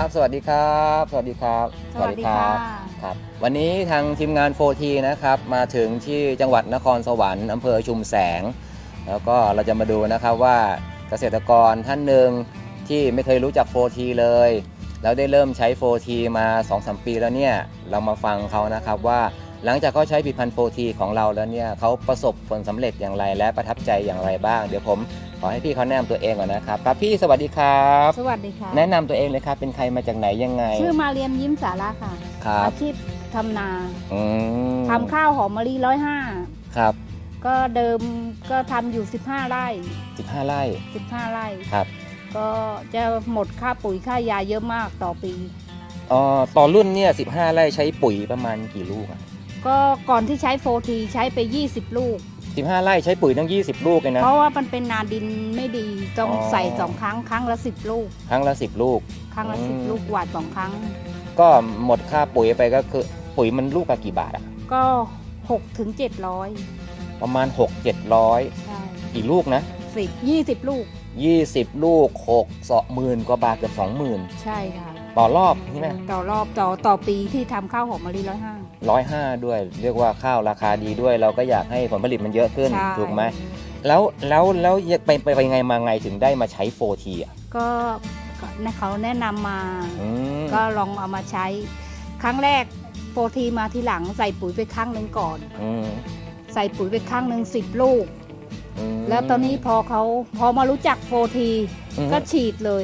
ครับสวัสดีครับ สวัสดีครับ สวัสดีค่ะครับ วันนี้ทางทีมงาน 4T นะครับ มาถึงที่จังหวัดนครสวรรค์อำเภอชุมแสง แล้วก็เราจะมาดูนะครับว่าเกษตรกรท่านหนึ่งที่ไม่เคยรู้จัก 4T เลย แล้วได้เริ่มใช้ 4T มา 2-3 ปีแล้วเนี่ย เรามาฟังเขานะครับว่า หลังจากเขาใช้ผลิตภัณฑ์ 4T ของเราแล้วเนี่ยเขาประสบผลสำเร็จอย่างไรและประทับใจอย่างไรบ้าง เดี๋ยวผมขอให้พี่เขาแนะนำตัวเองก่อนนะครับครับพี่สวัสดีครับ สวัสดีค่ะ แนะนำตัวเองเลยครับ เป็นใครมาจากไหนยังไง ชื่อมาเรียมยิ้มสาระค่ะครับอาชีพทำนาอืมทำข้าวหอมมะลิร้อยห้าครับ ก็เดิมก็ทำอยู่ 15 ไร่ 15 ไร่ 15 ไร่ครับ ก็จะหมดค่าปุ๋ยค่ายาเยอะมากต่อปีอ๋อต่อรุ่นเนี่ย15 ไร่ใช้ปุ๋ยประมาณกี่ลูกอะ ก็ก่อนที่ใช้โฟทีใช้ไป 20 ลูก 15 ไร่ใช้ปุ๋ยตั้ง 20 ลูกเลยนะ เพราะว่ามันเป็นนาดินไม่ดีต้องอ๋อ ใส่สองครั้งครั้งละ 10 ลูก ครั้งละ 10 ลูก ครั้งละ อืม 10 ลูกหวานสองครั้ง ก็หมดค่าปุ๋ยไปก็คือปุ๋ยมันลูกละกี่บาทอะก็6ถึง700ประมาณ 6 700 ใช่กี่ลูกนะ สิบยี่สิบลูก 20 ลูก6สองหมื่นกว่าบาทเกือบ20,000 ใช่ค่ะ ต่อรอบใช่ไหมต่อรอบต่อต่อปีที่ทำข้าวหอมมะลิร้อยห้า ร้อยห้าด้วย เรียกว่าข้าวราคาดีด้วย เราก็อยากให้ผลผลิตมันเยอะขึ้น ใช่ ถูกไหมแล้วแล้วแล้วไปไปไปไงมาไงถึงได้มาใช้ 4T อะก็ก็เขาแนะนำมา อืมก็ลองเอามาใช้ ครั้งแรกโปรทีมาทีหลังใส่ปุ๋ยไปครั้งหนึ่งก่อน อืมใส่ปุ๋ยไปครั้งหนึ่งสิบลูกอืมแล้วตอนนี้พอเขาพอมารู้จักโฟทีอืมก็ฉีดเลย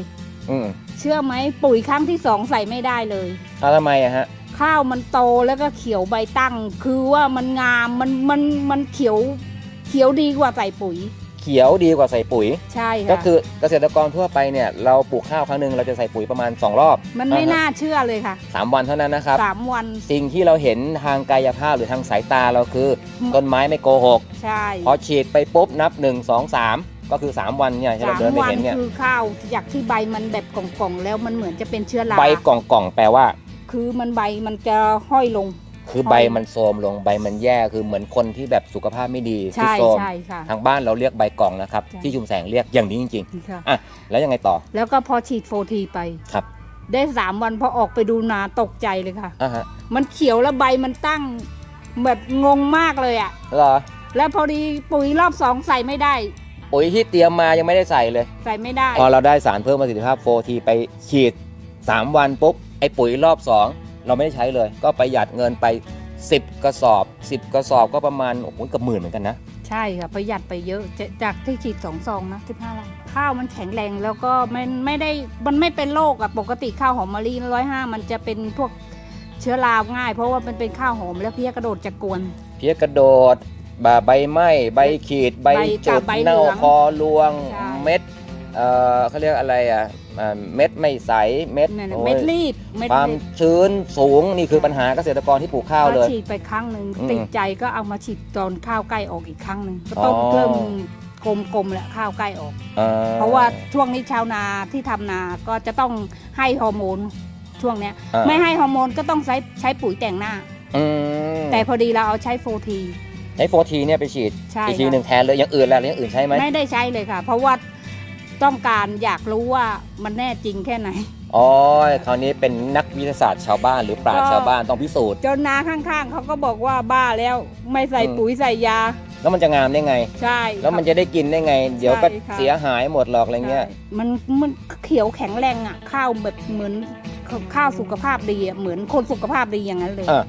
อืม เชื่อไหมปุ๋ยครั้งที่สองใส่ไม่ได้เลยเอาทำไมอะฮะ ข้าวมันโตแล้วก็เขียวใบตั้ง คือว่ามันงามมันมันมันเขียวเขียวดีกว่าใส่ปุ๋ย เขียวดีกว่าใส่ปุ๋ย ใช่ค่ะก็คือเกษตรกรทั่วไปเนี่ยเราปลูกข้าวครั้งหนึ่งเราจะใส่ปุ๋ยประมาณ 2 รอบมันไม่อ่าฮะน่าเชื่อเลยค่ะ3วันเท่านั้นนะครับ สามวัน สิ่งที่เราเห็นทางกายภาพหรือทางสายตาเราคือ ต้นไม้ไม่โกหก ใช่ พอฉีดไปปุ๊บนับ 1 2 3 ก็คือ 3 วันเนี่ยที่สาเรามเดินไปวันเห็นเนี่ยคือข้าวจากที่ใบมันแบบกล่องๆแล้วมันเหมือนจะเป็นเชื้อราใบกล่องกล่องๆแปลว่า คือมันใบมันจะห้อยลง คือใบมันโทรมลงใบมันแย่คือเหมือนคนที่แบบสุขภาพไม่ดีที่ใช่โทรมใช่ค่ะทางบ้านเราเรียกใบกล่องนะครับใช่ที่ชุมแสงเรียกอย่างนี้จริงค่ะๆอะแล้วยังไงต่อ แล้วก็พอฉีดโฟทีไปครับได้สามวันพอออกไปดูนาตกใจเลยค่ะอะฮะมันเขียวแล้วใบมันตั้งแบบงงมากเลยอะ่ะ เหรอ แล้วพอดีปุ๋ยรอบสองใส่ไม่ได้ ปุ๋ยที่เตรียมมายังไม่ได้ใส่เลย ใส่ไม่ได้ พอเราได้สารเพิ่มประสิทธิภาพ 4T ไปฉีด 3 วันปุ๊บไอ้ปุ๋ยรอบ 2 เราไม่ได้ใช้เลย ก็ประหยัดเงินไป 10 กระสอบ 10 กระสอบก็ประมาณโอ้โหเกับหมื่นเหมือนกันนะ ใช่ค่ะประหยัดไปเยอะจะจากที่ฉีดสองซองนะสิบห้าไร่ข้าวมันแข็งแรงแล้วก็มันไม่ได้มันไม่เป็นโรคอะปกติข้าวหอมมะลิร้อยห้ามันจะเป็นพวกเชื้อราง่าย เพราะว่ามันเป็นข้าวหอมแล้วเพี้ยกระโดดจะกวน เพี้ยกระโดด บาใบไหม้ใบขีด ใบใบจุกัดบใบเน่าเหลืองคอรวงใช่ เม็ดเอ่อเขาเรียกอะไรอะอ่าเม็ดไม่ใสเม็ดนั่นน่ะโอ้ยเม็ดรีบเม็ดความรีบชื้นสูงนี่คือปัญหาเกษตรกรที่ปลูกข้าวเลยก็ฉีดไปครั้งหนึ่งอืมติดใจก็เอามาฉีดตอนข้าวใกล้ออกอีกครั้งหนึ่งก็อ๋อต้องเริ่มกลมๆแหละข้าวใกล้ออก อ่ เพราะว่าช่วงนี้ชาวนาที่ทำนาก็จะต้องให้ฮอร์โมนช่วงเนี้ย อ่า ไม่ให้ฮอร์โมนก็ต้องใช้ใช้ปุ๋ยแต่งหน้า อืมแต่พอดีเราเอาใช้โฟที ใช้ 4T เนี่ยไปฉีดใช่อีกทีค่ะ หนึ่งแทนเลยอย่างอื่นแล้วอย่างอื่นใช่ไหมไม่ได้ใช้เลยค่ะ เพราะว่าต้องการอยากรู้ว่ามันแน่จริงแค่ไหน อ๋อคราวนี้เป็นนักวิทยาศาสตร์ชาวบ้านหรือปราชญ์ก็ชาวบ้านต้องพิสูจน์ จนนาข้างๆเขาก็บอกว่าบ้าแล้วไม่ใส่อืม ปุ๋ยใส่ยาแล้วมันจะงามได้ไง ใช่แล้วมันจะได้กินได้ไง เดี๋ยวก็ใช่ค่ะเสียหายหมดหรอกอะไรเงี้ย ใช่มันมันเขียวแข็งแรงอะ ข้าวแบบเหมือนข้าวสุขภาพดีอะเหมือนคนสุขภาพดีอย่างนั้นเลย อะ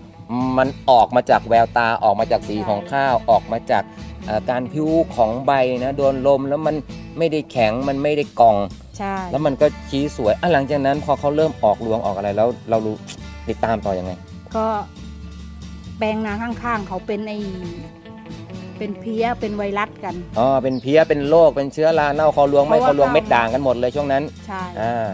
มันออกมาจากแววตาออกมาจากสีใช่ของข้าวออกมาจากเอ่อการพิ้วของใบนะโดนลมแล้วมันไม่ได้แข็งมันไม่ได้กองใช่แล้วมันก็ชี้สวยอะหลังจากนั้นพอเขาเริ่มออกรวงออกอะไรแล้วเรารู้ติดตามต่อยังไง ก็แปลงนาข้างๆ เขาเป็นไอเป็นเพี้ยเป็นไวรัสกันอ๋อเป็นเพี้ยเป็นโรคเป็นเชื้อราเน่าคอรวงไม่เพคราะอรวงว่าเม็ดด่างกันหมดเลยช่วงนั้นใช่อ่า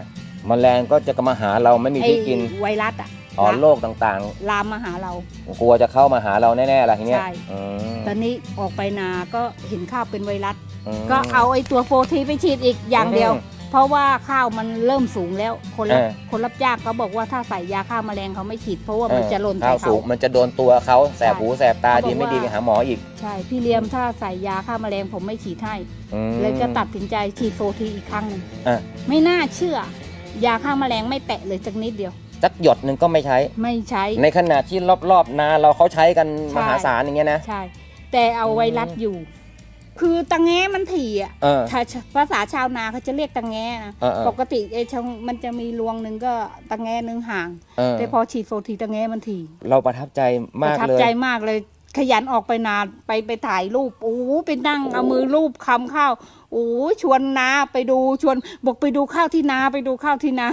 แมลงก็จะมาหาเราไม่มีไอที่กินไวรัสอะ อ๋อลาโรคต่างลามมาหาเรา ๆ กลัวจะเข้ามาหาเราแน่ๆล่ะทีเนี้ยใช่ อืมตอนนี้ออกไปนาก็เห็นข้าวเป็นไวรัส ม ก็เอาไอ้ตัวโฟทีไปฉีดอีกอย่างเดียว อืมเพราะว่าข้าวมันเริ่มสูงแล้ว คนรับเออ คนรับจ้างเขาบอกว่าถ้าใส่ยาฆ่าแมลงเขาไม่ฉีด เพราะว่ามันจะหล่นข้าใส่วสูเขา งมันจะโดนตัวเขาแสบหูแสบตาเขาบอกดีไม่ดีว่า ไปหาหมออีกใช่พี่เลี้ยมถ้าใส่ยาฆ่าแมลงผมไม่ฉีดให้ อืม เลยก็ตัดสินใจฉีดโฟทีอีกครั้งหนึ่งอะ ไม่น่าเชื่อ ยาฆ่าแมลงไม่แตะเลยสักนิดเดียว สักหยดหนึ่งก็ไม่ใช้ ไม่ใช้ ในขณะที่รอบๆนาเราเขาใช้กันใช่ มหาศาลอย่างเงี้ยนะ ใช่ แต่เอาไวรัสอยู่ คือตะแงมันถี่อะเออ ถ้าภาษาชาวนาเขาจะเรียกตะแงนะเออเออ ปกติไอ้ช่องมันจะมีรวงหนึ่งก็ตะแงหนึ่งห่าง เออแต่พอฉีดโฟทีตะแงมันถี่เราประทับใจปมากระทับเลย ใจมากเลย ขยันออกไปนานไปไปถ่ายรูปโอ้โหไปนั่งเอามือรูปคำข้าวโอ้โหชวนนาไปดูชวนบอกไปดูข้าวที่นาไปดูข้าวที่นา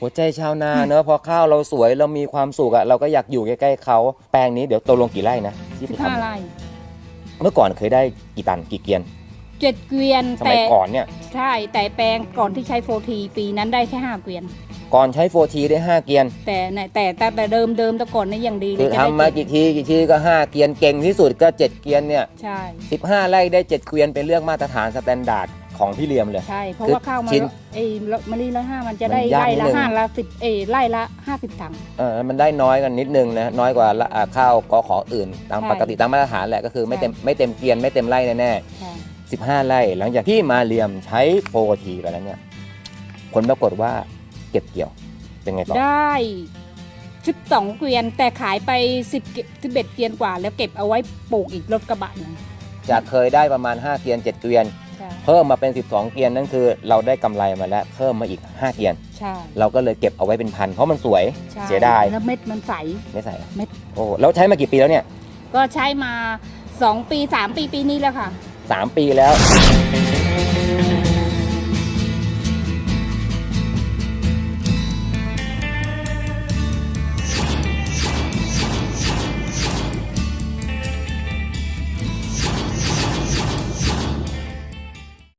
หัวใจชาวนาเนอะพอข้าวเราสวยเรามีความสุขอะเราก็อยากอยู่ใกล้ๆเขาแปลงนี้เดี๋ยวตกลงกี่ไร่นะที่สิไปบห้าทำไร่เมื่อก่อนเคยได้กี่ตันกี่เกียนเจ็ดเกวียนสมัแต่ยก่อนเนี่ย ใช่แต่แปลงก่อนที่ใช้โฟทีปีนั้นได้แค่ห้าเกวียน ก่อนใช้โฟทีได้5เกียน แต่เนี่ยแต่แต่แต่เดิมเดิมแต่ก่อนนี่ยังดีเลคืยอจะทำได้มาเจ็ดกี่ทีกี่ทีก็5เกียนเก่งที่สุดก็7เกียนเนี่ยใช่ 15ไร่ได้7เกวียนเป็นเรื่องมาตรฐานสแตนดาร์ด ของพี่เลียมเลย ใช่ เพราะคือว่าข้าวมาชิ้นเอ้มะลิละห้ามันจะได้มันยากไร่ละนิดนึง ห้าละสิบเอ้ไร่ละห้าสิบถัง เออมันได้น้อยกันนิดนึงนะน้อยกว่าละอ่าข้าวกอขออื่นตามใช่ปกติตามมาตรฐานแหละก็คือไม่เต็มไม่เต็มเกียนไม่เต็มไร่แน่ใช่ ๆ15 ไร่ หลังจากที่มาเลียมใช้โฟทีไปแล้วเนี่ยผลปรากฏว่าเก็บเกี่ยวเป็นไงต่อได้สิบสองเกวียนแต่ขายไปสิบสิบเอ็ดเกวียนกว่า แล้วเก็บเอาไว้ปลูกอีกรถกระบะหนึงจากเคยได้ประมาณ5เกียน7เกวียน ใช่ เพิ่มมาเป็น 12 เกียนนั่นคือ เราได้กำไรมาแล้วเพิ่มมาอีก 5 เกียนใช่เราก็เลยเก็บเอาไว้เป็นพันเพราะมันสวยใช่เสียดายแล้วเม็ดมันใส ไม่ใส่เม็ด โอ้แล้วใช้มากี่ปีแล้วเนี่ย ก็ใช้มาสองปีสามปีปีนี้แล้วค่ะ 3 ปีแล้ว